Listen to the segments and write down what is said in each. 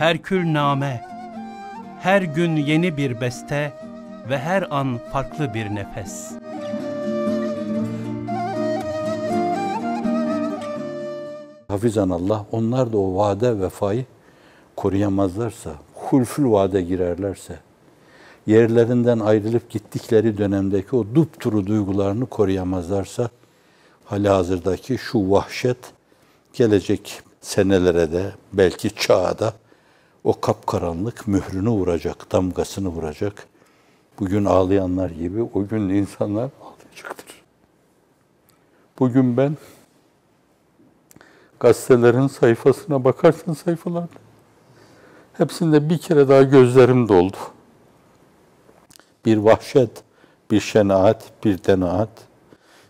Herkül name, her gün yeni bir beste ve her an farklı bir nefes. Hafizan Allah onlar da o vade vefayı koruyamazlarsa, hulfül vade girerlerse, yerlerinden ayrılıp gittikleri dönemdeki o dupturu duygularını koruyamazlarsa, hali hazırdaki şu vahşet gelecek senelere de belki çağa da o kapkaranlık mührünü vuracak, damgasını vuracak. Bugün ağlayanlar gibi o gün insanlar ağlayacaktır. Bugün ben gazetelerin sayfasına bakarsın sayfalarda. Hepsinde bir kere daha gözlerim doldu. Bir vahşet, bir şenaat, bir denaat.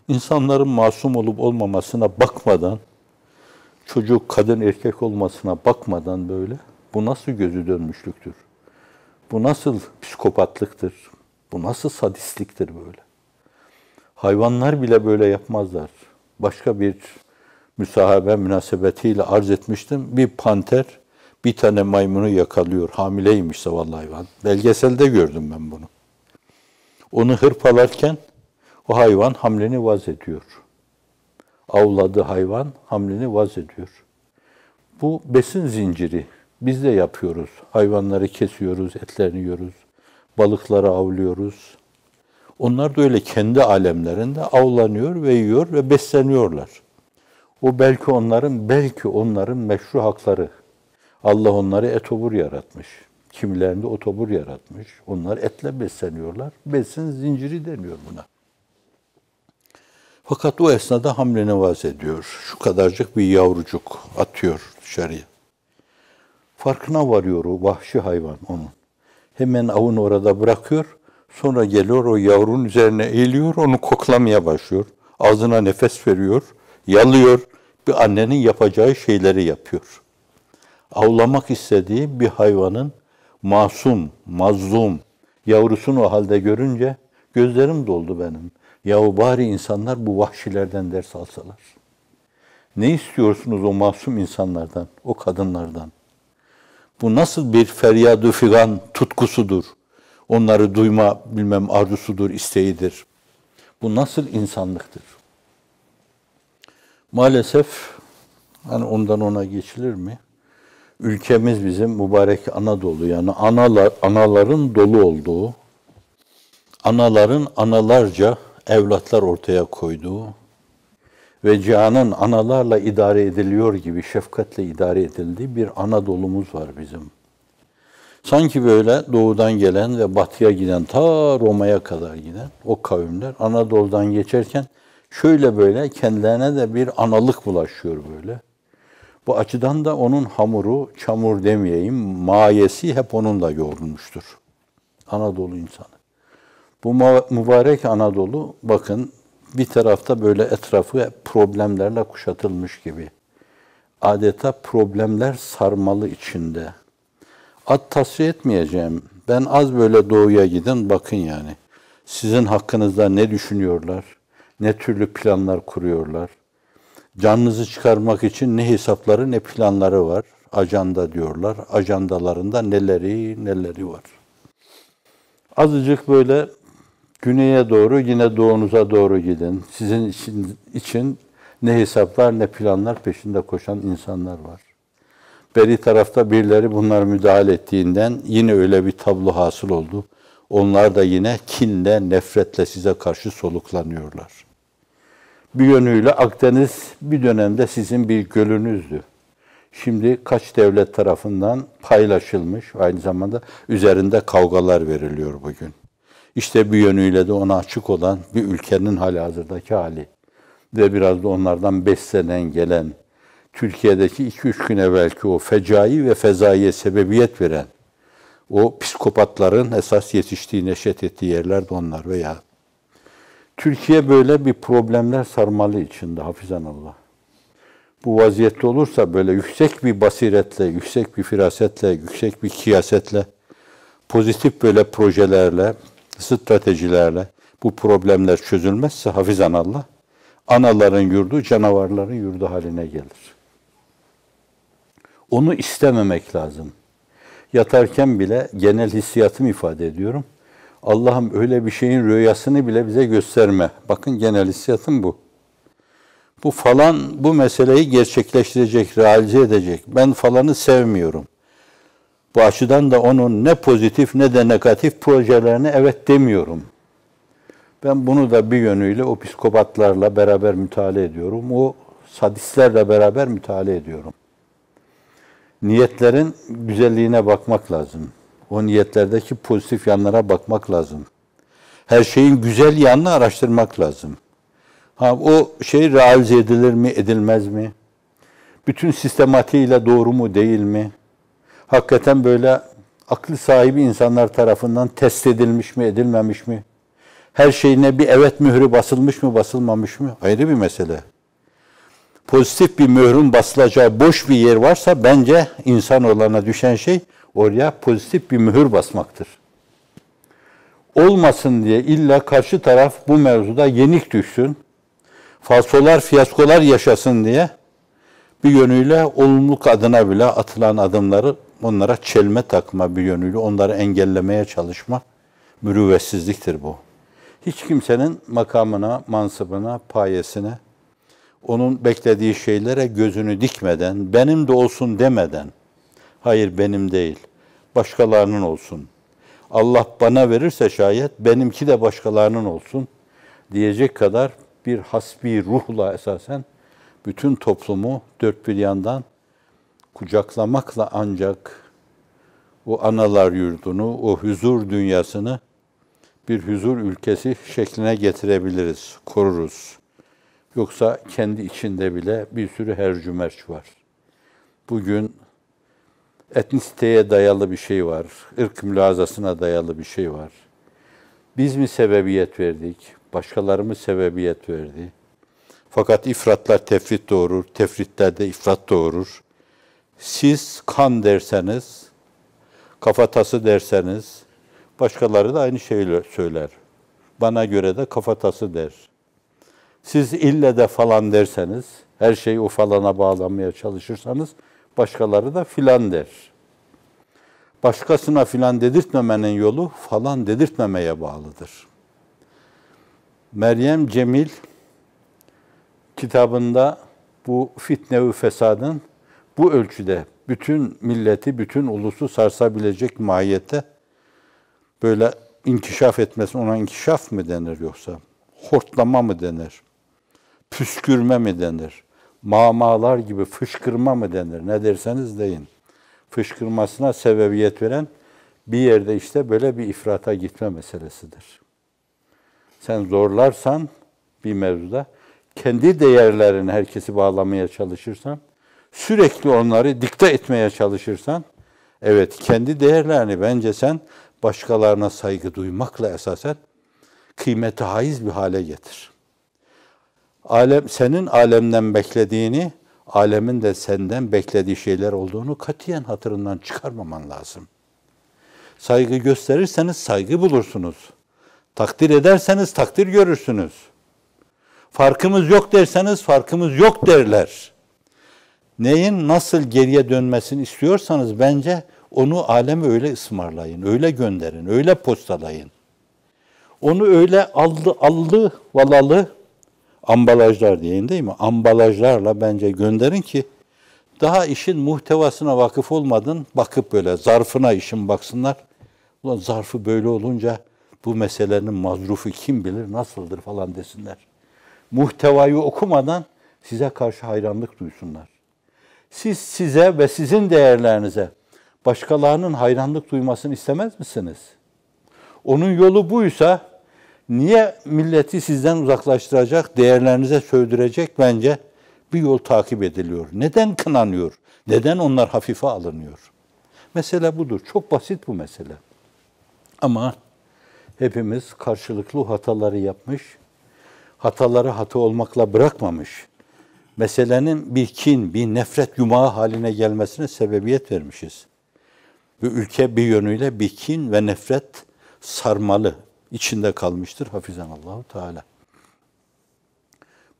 İnsanların masum olup olmamasına bakmadan, çocuk, kadın, erkek olmasına bakmadan böyle, bu nasıl gözü dönmüşlüktür? Bu nasıl psikopatlıktır? Bu nasıl sadistliktir böyle? Hayvanlar bile böyle yapmazlar. Başka bir müsahabe münasebetiyle arz etmiştim. Bir panter bir tane maymunu yakalıyor. Hamileymiş zavallı hayvan. Belgeselde gördüm ben bunu. Onu hırpalarken o hayvan hamleni vaz ediyor. Avladı hayvan hamleni vaz ediyor. Bu besin zinciri. Biz de yapıyoruz. Hayvanları kesiyoruz, etlerini yiyoruz. Balıkları avlıyoruz. Onlar da öyle kendi alemlerinde avlanıyor ve yiyor ve besleniyorlar. O belki onların, belki onların meşru hakları. Allah onları etobur yaratmış. Kimilerinde otobur yaratmış. Onlar etle besleniyorlar. Besin zinciri deniyor buna. Fakat o esnada hamleni vaz ediyor. Şu kadarcık bir yavrucuk atıyor dışarıya. Farkına varıyor o vahşi hayvan onun. Hemen avını orada bırakıyor. Sonra geliyor o yavrunun üzerine eğiliyor, onu koklamaya başlıyor. Ağzına nefes veriyor, yalıyor. Bir annenin yapacağı şeyleri yapıyor. Avlamak istediği bir hayvanın masum, mazlum, yavrusunu o halde görünce gözlerim doldu benim. Yahu bari insanlar bu vahşilerden ders alsalar. Ne istiyorsunuz o masum insanlardan, o kadınlardan? Bu nasıl bir feryadı figan tutkusudur? Onları duyma bilmem arzusudur, isteğidir. Bu nasıl insanlıktır? Maalesef hani ondan ona geçilir mi? Ülkemiz bizim mübarek Anadolu yani analar, anaların dolu olduğu, anaların analarca evlatlar ortaya koyduğu ve cihanın analarla idare ediliyor gibi şefkatle idare edildiği bir Anadolu'muz var bizim. Sanki böyle doğudan gelen ve batıya giden ta Roma'ya kadar giden o kavimler Anadolu'dan geçerken şöyle böyle kendilerine de bir analık bulaşıyor böyle. Bu açıdan da onun hamuru, çamur demeyeyim, mayesi hep onunla yoğrulmuştur. Anadolu insanı. Bu mübarek Anadolu bakın bir tarafta böyle etrafı problemlerle kuşatılmış gibi. Adeta problemler sarmalı içinde. Ad tasfiye etmeyeceğim. Ben az böyle doğuya gidin bakın yani. Sizin hakkınızda ne düşünüyorlar? Ne türlü planlar kuruyorlar? Canınızı çıkarmak için ne hesapları ne planları var. Ajanda diyorlar. Ajandalarında neleri neleri var. Azıcık böyle güneye doğru yine doğunuza doğru gidin. Sizin için, için ne hesaplar ne planlar peşinde koşan insanlar var. Beri tarafta birileri bunlar müdahale ettiğinden yine öyle bir tablo hasıl oldu. Onlar da yine kinle, nefretle size karşı soluklanıyorlar. Bir yönüyle Akdeniz bir dönemde sizin bir gölünüzdü. Şimdi kaç devlet tarafından paylaşılmış, aynı zamanda üzerinde kavgalar veriliyor bugün. İşte bir yönüyle de ona açık olan bir ülkenin hali hazırdaki hali ve biraz da onlardan beslenen gelen Türkiye'deki 2-3 gün evvelki o fecai ve fezaiye sebebiyet veren o psikopatların esas yetiştiği, neşet ettiği yerler de onlar veya Türkiye böyle bir problemler sarmalı içinde hafizan Allah. Bu vaziyette olursa böyle yüksek bir basiretle, yüksek bir firasetle, yüksek bir kiyasetle, pozitif böyle projelerle, stratejilerle bu problemler çözülmezse hafizan Allah, anaların yurdu canavarların yurdu haline gelir. Onu istememek lazım. Yatarken bile genel hissiyatımı ifade ediyorum. Allah'ım öyle bir şeyin rüyasını bile bize gösterme. Bakın genel hissiyatım bu. Bu falan bu meseleyi gerçekleştirecek, realize edecek. Ben falanı sevmiyorum. Bu açıdan da onun ne pozitif ne de negatif projelerine evet demiyorum. Ben bunu da bir yönüyle o psikopatlarla beraber müteala ediyorum. O sadistlerle beraber müteala ediyorum. Niyetlerin güzelliğine bakmak lazım. O niyetlerdeki pozitif yanlara bakmak lazım. Her şeyin güzel yanını araştırmak lazım. Ha, o şey realize edilir mi, edilmez mi? Bütün sistematiğiyle doğru mu, değil mi? Hakikaten böyle aklı sahibi insanlar tarafından test edilmiş mi, edilmemiş mi? Her şeyine bir evet mührü basılmış mı, basılmamış mı? Ayrı bir mesele. Pozitif bir mührün basılacağı boş bir yer varsa bence insan olana düşen şey oraya pozitif bir mühür basmaktır. Olmasın diye illa karşı taraf bu mevzuda yenik düşsün, falsolar, fiyaskolar yaşasın diye bir yönüyle olumluluk adına bile atılan adımları onlara çelme takma bir yönüyle onları engellemeye çalışma mürüvvetsizliktir bu. Hiç kimsenin makamına, mansıbına, payesine, onun beklediği şeylere gözünü dikmeden, benim de olsun demeden, hayır benim değil, başkalarının olsun. Allah bana verirse şayet benimki de başkalarının olsun diyecek kadar bir hasbi ruhla esasen bütün toplumu dört bir yandan kucaklamakla ancak o analar yurdunu, o huzur dünyasını bir huzur ülkesi şekline getirebiliriz, koruruz. Yoksa kendi içinde bile bir sürü hercümerç var. Bugün etnisiteye dayalı bir şey var, ırk mülazasına dayalı bir şey var. Biz mi sebebiyet verdik, başkaları mı sebebiyet verdi? Fakat ifratlar tefrit doğurur, tefritler de ifrat doğurur. Siz kan derseniz, kafatası derseniz, başkaları da aynı şeyi söyler. Bana göre de kafatası der. Siz ille de falan derseniz, her şeyi o falana bağlamaya çalışırsanız, başkaları da filan der. Başkasına filan dedirtmemenin yolu falan dedirtmemeye bağlıdır. Meryem Cemil kitabında bu fitne ve fesadın bu ölçüde bütün milleti, bütün ulusu sarsabilecek mahiyette böyle inkişaf etmesi ona inkişaf mı denir yoksa? Hortlama mı denir? Püskürme mi denir? Mamalar gibi fışkırma mı denir? Ne derseniz deyin. Fışkırmasına sebebiyet veren bir yerde işte böyle bir ifrata gitme meselesidir. Sen zorlarsan bir mevzuda kendi değerlerini herkesi bağlamaya çalışırsan, sürekli onları dikte etmeye çalışırsan, evet kendi değerlerini bence sen başkalarına saygı duymakla esasen kıymete haiz bir hale getir. Alem senin alemden beklediğini, alemin de senden beklediği şeyler olduğunu katiyen hatırından çıkarmaman lazım. Saygı gösterirseniz saygı bulursunuz. Takdir ederseniz takdir görürsünüz. Farkımız yok derseniz farkımız yok derler. Neyin nasıl geriye dönmesini istiyorsanız bence onu aleme öyle ısmarlayın, öyle gönderin, öyle postalayın. Onu öyle aldı, aldı, valalı ambalajlar diyeyim değil mi? Ambalajlarla bence gönderin ki daha işin muhtevasına vakıf olmadın, bakıp böyle zarfına işin baksınlar. Ulan zarfı böyle olunca bu meselenin mazrufu kim bilir nasıldır falan desinler. Muhtevayı okumadan size karşı hayranlık duysunlar. Siz size ve sizin değerlerinize başkalarının hayranlık duymasını istemez misiniz? Onun yolu buysa niye milleti sizden uzaklaştıracak, değerlerinize sövdürecek bence bir yol takip ediliyor. Neden kınanıyor? Neden onlar hafife alınıyor? Mesele budur. Çok basit bu mesele. Ama hepimiz karşılıklı hataları yapmış, hataları hata olmakla bırakmamış, meselenin bir kin, bir nefret yumağı haline gelmesine sebebiyet vermişiz. Bu ülke bir yönüyle bir kin ve nefret sarmalı içinde kalmıştır hafizanallahu teala.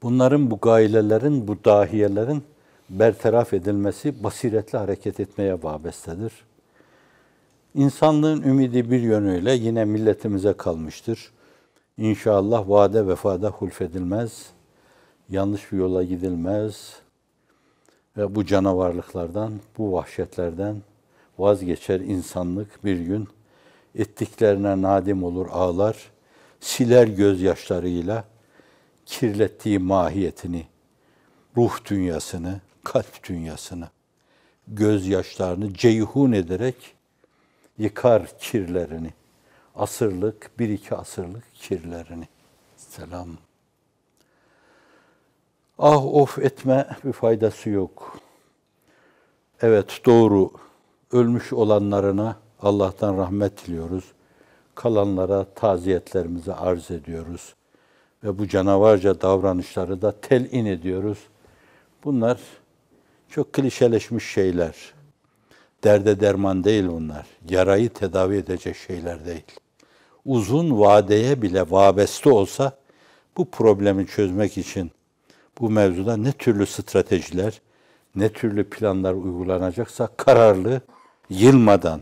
Bunların bu gailelerin, bu dahiyelerin bertaraf edilmesi basiretli hareket etmeye vabestedir. İnsanlığın ümidi bir yönüyle yine milletimize kalmıştır. İnşallah vade vefada hulfedilmez, yanlış bir yola gidilmez ve bu canavarlıklardan, bu vahşetlerden vazgeçer insanlık bir gün. Ettiklerine nadim olur ağlar, siler gözyaşlarıyla kirlettiği mahiyetini, ruh dünyasını, kalp dünyasını, gözyaşlarını ceyhun ederek yıkar kirlerini. Asırlık, bir iki asırlık kirlerini. Selam. Ah of etme bir faydası yok. Evet doğru. Ölmüş olanlarına Allah'tan rahmet diliyoruz. Kalanlara taziyetlerimizi arz ediyoruz. Ve bu canavarca davranışları da telin ediyoruz. Bunlar çok klişeleşmiş şeyler. Derde derman değil bunlar. Yarayı tedavi edecek şeyler değil. Uzun vadeye bile vabeste olsa bu problemi çözmek için bu mevzuda ne türlü stratejiler, ne türlü planlar uygulanacaksa kararlı, yılmadan,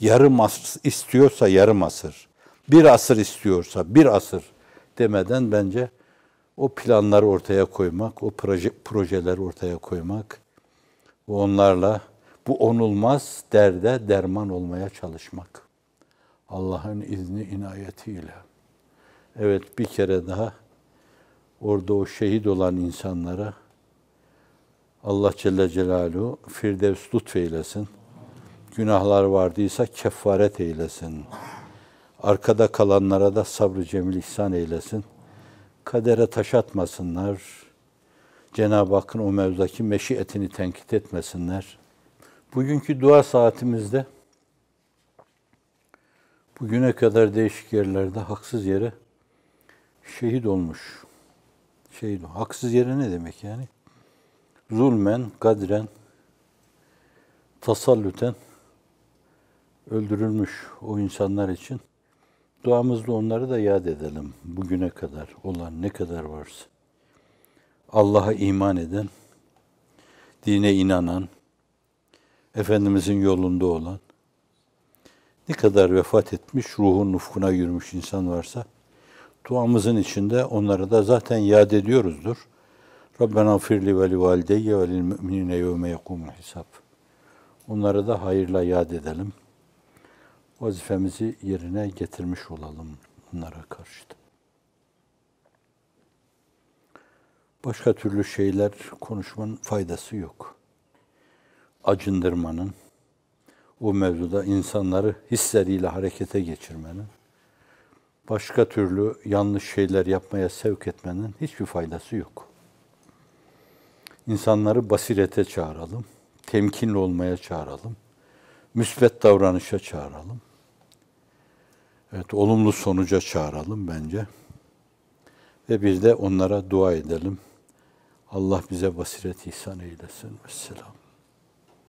yarım asır istiyorsa yarım asır, bir asır istiyorsa bir asır demeden bence o planları ortaya koymak, o proje, projeleri ortaya koymak ve onlarla bu onulmaz derde derman olmaya çalışmak. Allah'ın izni inayetiyle. Evet bir kere daha orada o şehit olan insanlara Allah Celle Celaluhu Firdevs lütfeylesin. Günahlar vardıysa kefaret eylesin. Arkada kalanlara da sabrı cemil ihsan eylesin. Kadere taş atmasınlar. Cenab-ı Hakk'ın o mevzudaki meşiyetini tenkit etmesinler. Bugünkü dua saatimizde bugüne kadar değişik yerlerde haksız yere şehit olmuş. Şehit, haksız yere ne demek yani? Zulmen, kadren, tasallüten öldürülmüş o insanlar için duamızda onları da yad edelim. Bugüne kadar olan ne kadar varsa. Allah'a iman eden, dine inanan, Efendimizin yolunda olan, ne kadar vefat etmiş, ruhun ufkuna yürümüş insan varsa, duamızın içinde onları da zaten yad ediyoruzdur. Rabbena firli ve li valideyye ve lil müminine yevme yekumul hisab. Onları da hayırla yad edelim. Vazifemizi yerine getirmiş olalım onlara karşı da. Başka türlü şeyler konuşmanın faydası yok. Acındırmanın, o mevzuda insanları hisleriyle harekete geçirmenin, başka türlü yanlış şeyler yapmaya sevk etmenin hiçbir faydası yok. İnsanları basirete çağıralım, temkinli olmaya çağıralım, müsbet davranışa çağıralım. Evet, olumlu sonuca çağıralım bence. Ve bir de onlara dua edelim. Allah bize basiret ihsan eylesin. Vesselam.